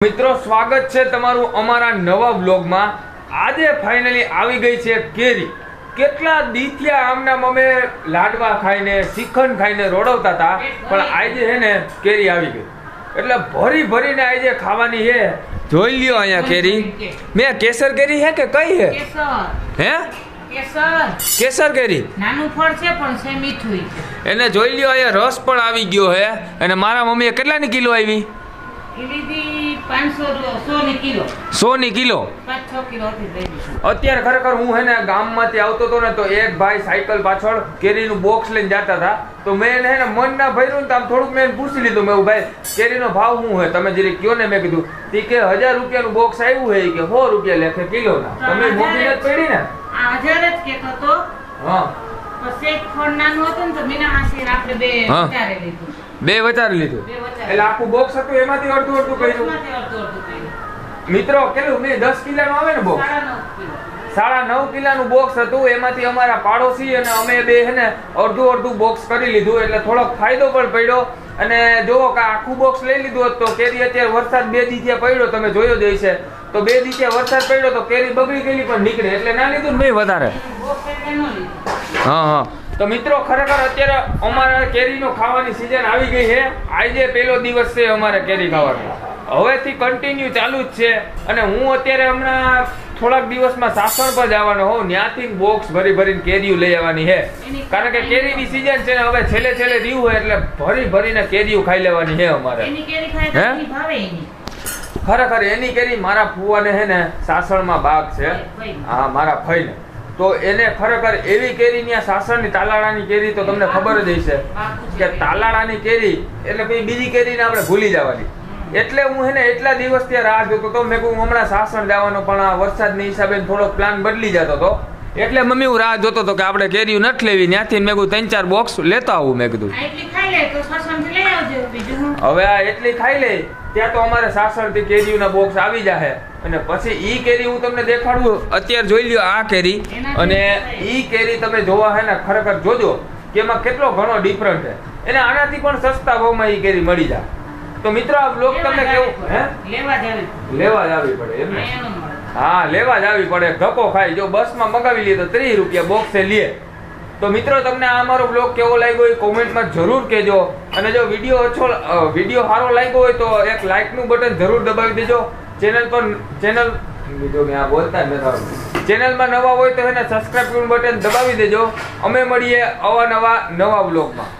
મિત્રો સ્વાગત છે તમારું અમારા નવા બ્લોગમાં આજે ફાઇનલી આવી ગઈ છે કેરી. કેટલા દીથિયા આમના મમે લાડવા ખાઈને શ્રીખંડ ખાઈને રોડવતા હતા પણ આજે છે ને કેરી આવી ગઈ. એટલે ભરી ભરીને આજે ખાવાની છે જોઈ લ્યો અહીંયા કેરી. મેં કેસર કેરી હે કે કઈ હે? હે? કેસર. કેરી. નાનું ફળ છે પણ છે મીઠું એને જોઈ લ્યો અહીંયા રસ પણ આવી ગયો હે. અને મારા મમ્મીએ કેટલાની કિલો આવી કિલો. અત્યારે ખરેખર હું હે ને ગામમાંથી આવતો હતો ને તો એક ભાઈ સાયકલ પાછળ કેરીનું બોક્સ લઈને જતા હતા. તો મેં એને હે ને મન ના ભર્યું ને આમ થોડુંક મેં પૂછી લીધું મેં ભાઈ કેરીનો ભાવ શું હે? તમે જરી કયો ને મેં કીધું. તી કે હજાર રૂપિયાનું બોક્સ આવ્યું હે? કે સો રૂપિયા લેખે કિલોના. તમે મોટી નથી પડી ને? હજાર જ કેતો તો. હા. પછી એક ફળ નાનું હતું ને તો મીના માસી આપણે બે હા. લીધું. બે વચારી લીધું. એટલે આખું બોક્સ હતું એમાંથી અડધું અડધું કર્યું. મિત્રો કેટલું મેં દસ કિલાનું આવે ને બોક્સ સાડા નવ કિલાનું બોક્સ હતું એમાંથી અમારા પાડોશી અને અમે બે હે ને અડધું અડધું બોક્સ કરી લીધું એટલે થોડોક ફાયદો પણ પડ્યો. અને જુઓ કે આખું બોક્સ લઈ લીધું હતું કેરી અત્યારે વરસાદ બે દી પડ્યો તમે જોયો જ છે તો બે દી વરસાદ પડ્યો તો કેરી બગડી ગયેલી પણ નીકળે. એટલે ના લીધું ને મેં વધારે? હા હા. તો મિત્રો ખરેખર અત્યારે અમારે કેરીનો ખાવાની સિઝન આવી ગઈ છે. આજે પહેલો દિવસ છે અમારે કેરી ખાવાનો. હવેથી કન્ટિન્યુ ચાલુ જ છે. અને હું અત્યારે હમણાં થોડાક દિવસમાં સાસણ પર જવાનો હોઉં. ત્યાંથી બોક્સ ભરી ભરીને કેરીઓ લઈ આવવાની છે. કારણ કે કેરીની સિઝન છે હવે છેલ્લે છેલ્લે રીવ હોય એટલે ભરી ભરીને કેરીઓ ખાઈ લેવાની છે અમારે. હે? ખરેખર એની કેરી મારા ફુવાને છે ને સાસણમાં બાગ છે. હા મારા ફઈને. તો એને ખરેખર એવી કેરી ની સાસણની તાલાળાની કેરી તો તમને ખબર જ હશે. કે તાલાળાની કેરી એટલે પછી બીજી કેરીને આપણે ભૂલી જવાની. એટલે હું એને એટલા દિવસ ત્યાં રાહ જોતો તો મેં કહું હમણાં સાસણ જવાનો પણ આ વરસાદની હિસાબે થોડોક પ્લાન બદલી જતો હતો. એટલે મમ્મી હું રાહ જોતો હતો કે આપણે કેરીઓ નથી લેવી. ત્યાંથી મેં કહ્યું ત્રણ ચાર બોક્સ લેતા આવું મેં કીધું. હવે આ એટલી ખાઈ લે ત્યાં તો અમારે સાસણથી કેરીઓના બોક્સ આવી જાહે. અને પછી ઈ કેરી હું તમને દેખાડું. અત્યારે જોઈ લ્યો આ કેરી. અને ઈ કેરી તમે જોવા હે ને ખરેખર જોજો કે એમાં કેટલો ઘણો ડિફરન્ટ છે. એને આનાથી પણ સસ્તા ભાવમાં ઈ કેરી મળી જાય. તો મિત્રો આ બ્લોગ તમને કેવું? હે? લેવા જાવી લેવા જ આવી પડે એમ હા, લેવા જ આવી પડે. ધક્કો ખાઈ. જો બસમાં મગાવી લઈએ તો ત્રીસ રૂપિયા બોક્સે લે. તો મિત્રો, તમને આ અમારો બ્લોગ કેવો લાગ્યો એ કોમેન્ટમાં જરૂર કહેજો. અને જો વીડિયો ઓછો વીડિયો સારો લાગ્યો હોય તો એક લાઇકનું બટન જરૂર દબાવી દેજો. ચેનલ પર, ચેનલ બીજો મેં આ બોલતા જ નથી ચેનલમાં નવા હોય તો એને સબસ્ક્રાઇબ બટન દબાવી દેજો. અમે મળીએ અવાનવા નવા બ્લોગમાં